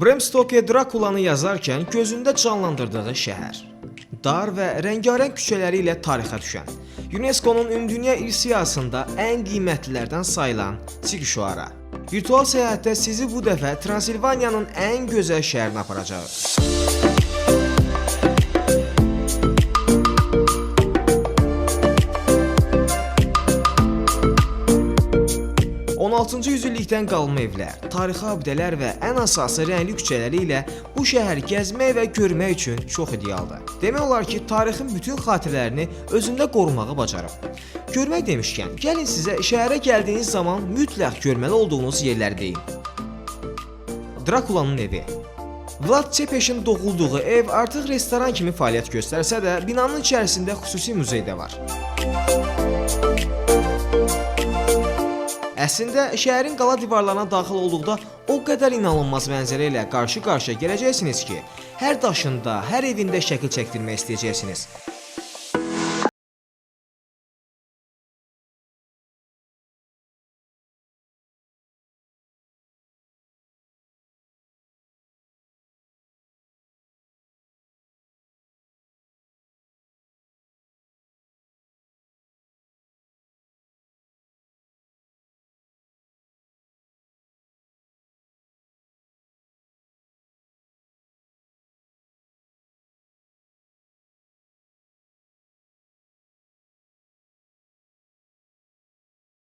Bram Stoker Drakulanı yazarkən gözündə canlandırdığı şəhər. Dar və rəngarəng küçələri ilə tarixə düşən, UNESCO-nun Ümumdünya İrsi siyahısında ən qiymətlilərdən sayılan Çikuşuara. Virtual səyahətdə sizi bu dəfə Transilvaniyanın ən gözəl şəhərinə aparacaq. 16-cı yüzillikdən qalma evlər, tarixi abidələr və ən əsası rəngli küçələri bu şəhər gəzmək və görmək üçün çox idealdır. Demək olar ki, tarixin bütün xatirələrini özündə qorumağı bacarıb. Görmək demişkən, gəlin sizə şəhərə gəldiyiniz zaman mütləq görməli olduğunuz yerləri deyim. Drakulanın evi. Vlad Çepeşin doğulduğu ev artıq restoran kimi fəaliyyət göstərsə də, binanın içərisində xüsusi muzey də var. Əslində şəhərin qala divarlarına daxil olduqda o qədər inanılmaz mənzərə ilə qarşı-qarşıya gələcəksiniz ki, hər daşında, hər evində şəkil çəkdirmək istəyəcəksiniz.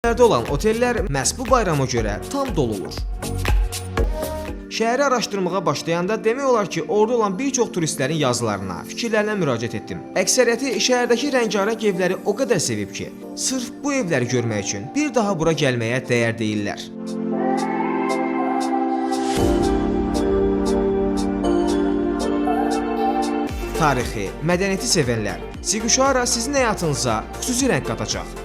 Şəhərdə olan otellər məhz bu bayrama görə tam dolu olur. Şəhəri araşdırmağa başlayanda demək olar ki, orada olan bir çox turistlərin yazılarına, fikirlərinə müraciət etdim. Əksəriyyəti şəhərdəki rəngarəng evləri o qədər sevib ki, sırf bu evləri görmək üçün bir daha bura gəlməyə dəyər deyirlər. Tarixi, mədəniyyəti sevənlər, Siguşara sizin həyatınıza xüsusi rəng qatacaq.